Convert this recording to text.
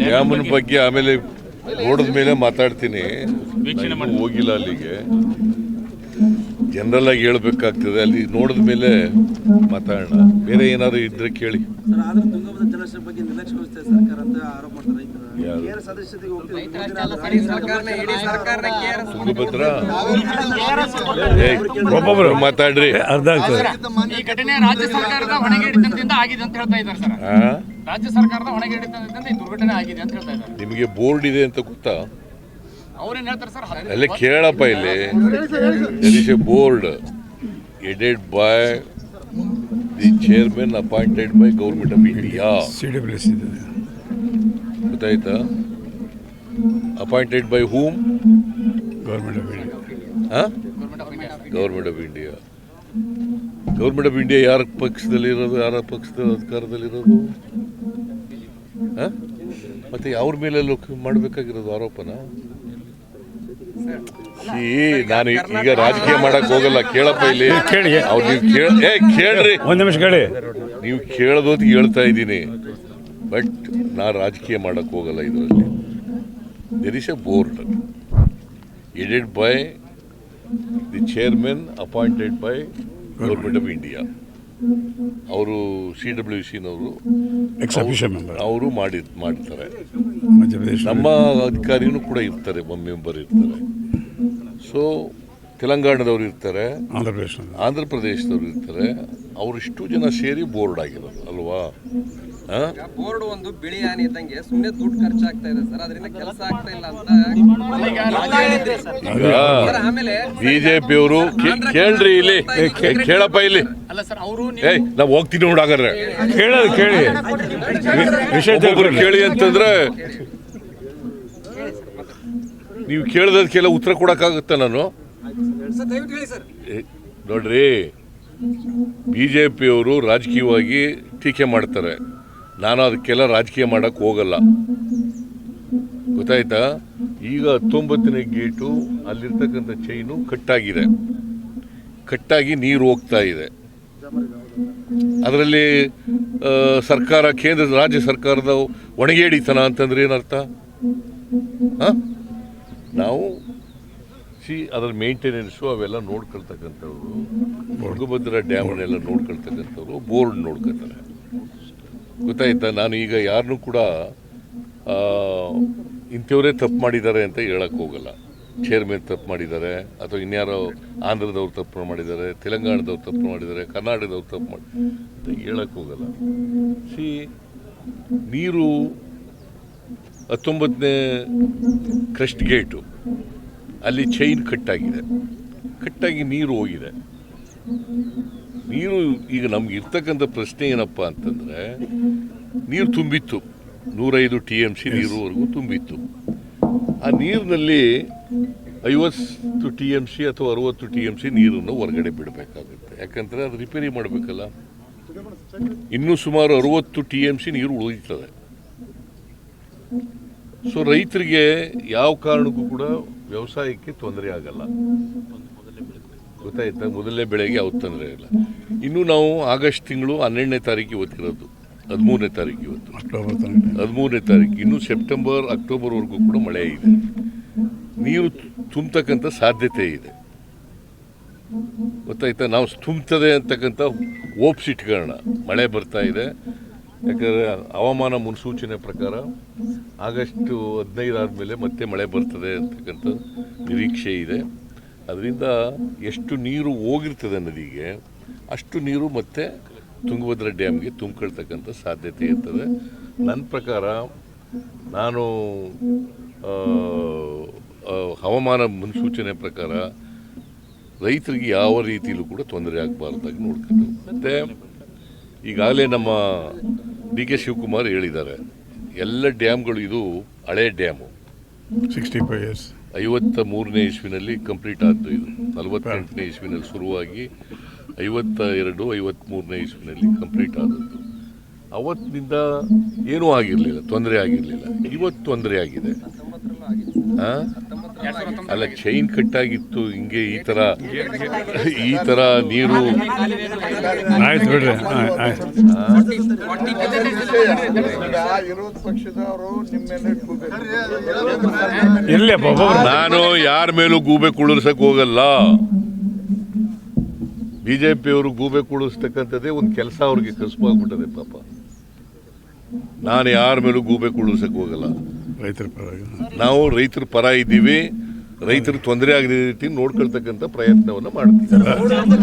ಡ್ಯಾಮನ ಬಗ್ಗೆ ಆಮೇಲೆ ನೋಡಿದ ಮೇಲೆ ಮಾತಾಡ್ತೀನಿ. ಹೋಗಿಲ್ಲ ಅಲ್ಲಿಗೆ. ಜನರಲ್ ಆಗಿ ಹೇಳ್ಬೇಕಾಗ್ತದೆ. ಅಲ್ಲಿ ನೋಡಿದ ಮೇಲೆ ಮಾತಾಡೋಣ. ಬೇರೆ ಏನಾದ್ರು ಇದ್ರೆ ಕೇಳಿ. ಸರ್ ಆದ್ರೆ ತುಂಗಭದ್ರಾ ಒಬ್ಬೊಬ್ರು ಮಾತಾಡ್ರಿ. ಅರ್ಧ ಆಗ್ತದೆ. ಈ ಘಟನೆ ರಾಜ್ಯ ಸರ್ಕಾರದ ಹೊಣೆಗಿಡಿತನದಿಂದ ಆಗಿದೆ ಅಂತ ಹೇಳ್ತಾ ಇದ್ದಾರೆ ಸರ್. ರಾಜ್ಯ ಸರ್ಕಾರದ ಹೊಣೆಗಿಡಿತನದಿಂದ ಈ ದುರ್ಘಟನೆ ಆಗಿದೆ ಅಂತ ಹೇಳ್ತಾ ಇದ್ದಾರೆ. ನಿಮಗೆ ಬೋರ್ಡ್ ಇದೆ ಅಂತ ಗೊತ್ತಾ? ಅಲ್ಲೇ ಕೇಳಪ್ಪ ಇಲ್ಲಿ. Is a board headed by the chairman appointed by government of India ಗೊತ್ತಾಯ್ತಾ? Appointed by whom government of India government of India government of India ಯಾರ ಪಕ್ಷದಲ್ಲಿರೋದು ಯಾರ ಪಕ್ಷದ ಅಧಿಕಾರದಲ್ಲಿರೋದು? ಮತ್ತೆ ಅವ್ರ ಮೇಲೆ ಲೋಕ ಮಾಡಬೇಕಾಗಿರೋದು ಆರೋಪನ? ಈ ನಾನು ಈಗ ರಾಜಕೀಯ ಮಾಡಕ್ ಹೋಗಲ್ಲ ಕೇಳಪ್ಪ ಇಲ್ಲಿ. ಕೇಳಿ. ಅವ್ರು ನೀವು ಕೇಳ ಏ ಕೇಳ್ರಿ. ಒಂದು ನಿಮಿಷ ಕೇಳಿ. ನೀವು ಕೇಳೋದೊತ್ತಿಗೆ ಹೇಳ್ತಾ ಇದ್ದೀನಿ. ಬಟ್ ನಾ ರಾಜಕೀಯ ಮಾಡಕ್ ಹೋಗಲ್ಲ ಇದರಲ್ಲಿ. There is a board headed by the chairman appointed by government of India ಅವರು ಸಿ ಡಬ್ಲ್ಯೂ ಸಿನವರು ಅವರು ಮಾಡಿ ಮಾಡ್ತಾರೆ. ನಮ್ಮ ಅಧಿಕಾರಿನೂ ಕೂಡ ಇರ್ತಾರೆ ಒಬ್ಬ ಮೆಂಬರ್ ಇರ್ತಾರೆ. ಸೊ ತೆಲಂಗಾಣದವ್ರು ಇರ್ತಾರೆ ಆಂಧ್ರ ಪ್ರದೇಶದವ್ರು ಇರ್ತಾರೆ. ಅವರಿಷ್ಟು ಜನ ಸೇರಿ ಬೋರ್ಡ್ ಆಗಿರೋದು ಅಲ್ವಾ? ಆ? ಬೋರ್ಡ್ ಒಂದು ಬಿಳಿ ಆನೆ ಇದ್ದಂಗೆ ಸುಮ್ಮನೆ ದುಡ್ಡು ಖರ್ಚಾಗ್ತಾ ಇದೆ ಸರ್ ಅದರಿಂದ ಕೆಲಸ ಆಗ್ತಾ ಇಲ್ಲ ಅಂತ ಈಗ ಸರ್. ಆಮೇಲೆ ಬಿಜೆಪಿಯವರು ಕೇಳ್ರಿ ಇಲ್ಲಿ. ಏ, ಕೇ- ಕೇಳಪ್ಪ ಇಲ್ಲಿ. ಅಲ್ಲ ಸರ್ ಅವರು ಏಯ್ ನಾವು ಹೋಗ್ತೀನಿ ನೋಡಾಗಾರೆ ಕೇಳೋದು ಕೇಳಿ ವಿಶೇಷ ವಿಷಯ ಒಬ್ಬೊಬ್ರು ತಿಳ್ಕೊಳ್ಳಿ ಕೇಳಿ ಅಂತಂದ್ರೆ ನೀವು ಕೇಳ್ದದ್ಕೆಲ್ಲ ಉತ್ತರ ಕೊಡಕಾಗುತ್ತೆ ನಾನು? ಏ, ನೋಡ್ರಿ. ಬಿಜೆಪಿಯವರು ರಾಜಕೀಯವಾಗಿ ಟೀಕೆ ಮಾಡ್ತಾರೆ. ನಾನು ಅದಕ್ಕೆಲ್ಲ ರಾಜಕೀಯ ಮಾಡೋಕ್ಕೆ ಹೋಗಲ್ಲ. ಗೊತ್ತಾಯ್ತಾ? ಈಗ ಹತ್ತೊಂಬತ್ತನೇ ಗೇಟು ಅಲ್ಲಿರ್ತಕ್ಕಂಥ ಚೈನು ಕಟ್ಟಾಗಿದೆ. ಕಟ್ಟಾಗಿ ನೀರು ಹೋಗ್ತಾ ಇದೆ. ಅದರಲ್ಲಿ ಸರ್ಕಾರ, ಕೇಂದ್ರ, ರಾಜ್ಯ ಸರ್ಕಾರದ ಒಣಗೇಡಿತನ ಅಂತಂದ್ರೆ ಏನರ್ಥ? ಹಾಂ? ನಾವು ಸಿ ಅದರ ಮೇಂಟೆನೆನ್ಸು ಅವೆಲ್ಲ ನೋಡ್ಕೊಳ್ತಕ್ಕಂಥವ್ರು. ತುಂಗಭದ್ರಾ ಡ್ಯಾಮನ್ನೆಲ್ಲ ನೋಡ್ಕೊಳ್ತಕ್ಕಂಥವ್ರು, ಬೋರ್ಡ್ ನೋಡ್ಕೊತಾರೆ ಗೊತ್ತಾಯ್ತಾ? ನಾನು ಈಗ ಯಾರನ್ನೂ ಕೂಡ ಇಂಥವರೇ ತಪ್ಪು ಮಾಡಿದ್ದಾರೆ ಅಂತ ಹೇಳಕ್ ಹೋಗಲ್ಲ. ಚೇರ್ಮನ್ ತಪ್ಪು ಮಾಡಿದ್ದಾರೆ, ಅಥವಾ ಇನ್ಯಾರೋ ಆಂಧ್ರದವ್ರು ತಪ್ಪು ಮಾಡಿದ್ದಾರೆ, ತೆಲಂಗಾಣದವ್ರು ತಪ್ಪು ಮಾಡಿದ್ದಾರೆ, ಕರ್ನಾಟಕದವ್ರು ತಪ್ಪು ಮಾಡಿ, ಅಂತ ಹೇಳಕ್ ಹೋಗಲ್ಲ. ಸಿ, ನೀರು ಹತ್ತೊಂಬತ್ತನೇ ಕ್ರಸ್ಟ್ ಗೇಟು, ಅಲ್ಲಿ ಚೈನ್ ಕಟ್ಟಾಗಿದೆ ಕಟ್ಟಾಗಿ ನೀರು ಹೋಗಿದೆ. ನೀರು ಈಗ ನಮ್ಗೆ ಇರ್ತಕ್ಕಂಥ ಪ್ರಶ್ನೆ ಏನಪ್ಪ ಅಂತಂದ್ರೆ ನೀರು ತುಂಬಿತ್ತು. ನೂರೈದು ಟಿ ಎಂ ಸಿ ನೀರುವರೆಗೂ ತುಂಬಿತ್ತು. ಆ ನೀರಿನಲ್ಲಿ ಐವತ್ತು ಟಿ ಎಂ ಸಿ ಅಥವಾ ಅರವತ್ತು ಟಿ ಎಂ ಸಿ ನೀರನ್ನು ಹೊರಗಡೆ ಬಿಡಬೇಕಾಗುತ್ತೆ. ಯಾಕಂದ್ರೆ ಅದು ರಿಪೇರಿ ಮಾಡಬೇಕಲ್ಲ. ಇನ್ನೂ ಸುಮಾರು ಅರುವತ್ತು ಟಿ ಎಂ ಸಿ ನೀರು ಉಳಿತದೆ ಸೊ ರೈತರಿಗೆ ಯಾವ ಕಾರಣಕ್ಕೂ ಕೂಡ ವ್ಯವಸಾಯಕ್ಕೆ ತೊಂದರೆ ಆಗಲ್ಲ. ಗೊತ್ತಾಯ್ತಾ? ಮೊದಲನೇ ಬೆಳೆಗೆ ಯಾವ ತೊಂದರೆ ಇಲ್ಲ. ಇನ್ನು ನಾವು ಆಗಸ್ಟ್ ತಿಂಗಳು ಹನ್ನೆರಡನೇ ತಾರೀಕು ಇವತ್ತಿರೋದು ಹದಿಮೂರನೇ ತಾರೀಕು ಇವತ್ತು. ಅಕ್ಟೋಬರ್ ಹದಿಮೂರನೇ ತಾರೀಕು. ಇನ್ನು ಸೆಪ್ಟೆಂಬರ್ ಅಕ್ಟೋಬರ್ವರೆಗೂ ಕೂಡ ಮಳೆ ಇದೆ. ನೀರು ತುಂಬತಕ್ಕಂಥ ಸಾಧ್ಯತೆ ಇದೆ. ಗೊತ್ತಾಯ್ತಾ? ನಾವು ತುಂಬ್ತದೆ ಅಂತಕ್ಕಂಥ ಓಪ್ಸ್ ಇಟ್ಕೊಳ್ಳೋಣ. ಮಳೆ ಬರ್ತಾ ಇದೆ. ಯಾಕಂದರೆ ಹವಾಮಾನ ಮುನ್ಸೂಚನೆ ಪ್ರಕಾರ ಆಗಸ್ಟು ಹದಿನೈದು ಆದಮೇಲೆ ಮತ್ತೆ ಮಳೆ ಬರ್ತದೆ ಅಂತಕ್ಕಂಥ ನಿರೀಕ್ಷೆ ಇದೆ. ಅದರಿಂದ ಎಷ್ಟು ನೀರು ಹೋಗಿರ್ತದೆ ನದಿಗೆ, ಅಷ್ಟು ನೀರು ಮತ್ತೆ ತುಂಗಭದ್ರಾ ಡ್ಯಾಮ್ಗೆ ತುಂಬಿಕೊಳ್ತಕ್ಕಂಥ ಸಾಧ್ಯತೆ ಇರ್ತದೆ. ನನ್ನ ಪ್ರಕಾರ ನಾನು ಹವಾಮಾನ ಮುನ್ಸೂಚನೆ ಪ್ರಕಾರ ರೈತರಿಗೆ ಯಾವ ರೀತಿಯಲ್ಲೂ ಕೂಡ ತೊಂದರೆ ಆಗಬಾರ್ದಾಗಿ ನೋಡ್ಕೊಂಡು. ಮತ್ತು ಈಗಾಗಲೇ ನಮ್ಮ ಡಿ ಕೆ ಶಿವಕುಮಾರ್ ಹೇಳಿದ್ದಾರೆ, ಎಲ್ಲ ಡ್ಯಾಮ್ಗಳು ಇದು ಹಳೆ ಡ್ಯಾಮು. ಸಿಕ್ಸ್ಟಿ ಫೈವ್ ಇಯರ್ಸ್ ಐವತ್ತ ಮೂರನೇ ಇಸ್ವಿನಲ್ಲಿ ಕಂಪ್ಲೀಟ್ ಆದ್ದು ಇದು. ನಲವತ್ತೆಂಟನೇ ಇಸ್ವಿನಲ್ಲಿ ಶುರುವಾಗಿ ಐವತ್ತ ಎರಡು ಐವತ್ತ್ಮೂರನೇ ಇಸ್ವಿನಲ್ಲಿ ಕಂಪ್ಲೀಟ್ ಆದದ್ದು. ಅವತ್ತಿನಿಂದ ಏನೂ ಆಗಿರಲಿಲ್ಲ, ತೊಂದರೆ ಆಗಿರಲಿಲ್ಲ. ಇವತ್ತು ತೊಂದರೆ ಆಗಿದೆ. ಹಾಂ ಅಲ್ಲ ಚೈನ್ ಕಟ್ ಆಗಿತ್ತು ಹಿಂಗೆ ಈ ತರ ಈ ತರ ನೀರು ಆಯ್ತು ಬಿಡ್ರಿ. ನಾನು ಯಾರ ಮೇಲೂ ಗೂಬೆ ಕುಳಿಸಕ್ ಹೋಗಲ್ಲ. ಬಿಜೆಪಿಯವರು ಗೂಬೆ ಕುಳಿಸ್ತಕ್ಕಂಥದ್ದೇ ಒಂದು ಕೆಲಸ ಅವ್ರಿಗೆ ಕಸುಬಾಗ್ಬಿಟ್ಟದೆ ಪಾಪ. ನಾನು ಯಾರ ಮೇಲೂ ಗೂಬೆ ಕುಳಿಸಕ್ ಹೋಗಲ್ಲ. ರೈತರ ಪರ ನಾವು ರೈತರ ಪರ ಇದ್ದೀವಿ ರೈತರಿಗೆ ತೊಂದರೆ ಆಗದ ರೀತಿ ನೋಡ್ಕೊಳ್ತಕ್ಕಂಥ ಪ್ರಯತ್ನವನ್ನು ಮಾಡ್ತೀವಿ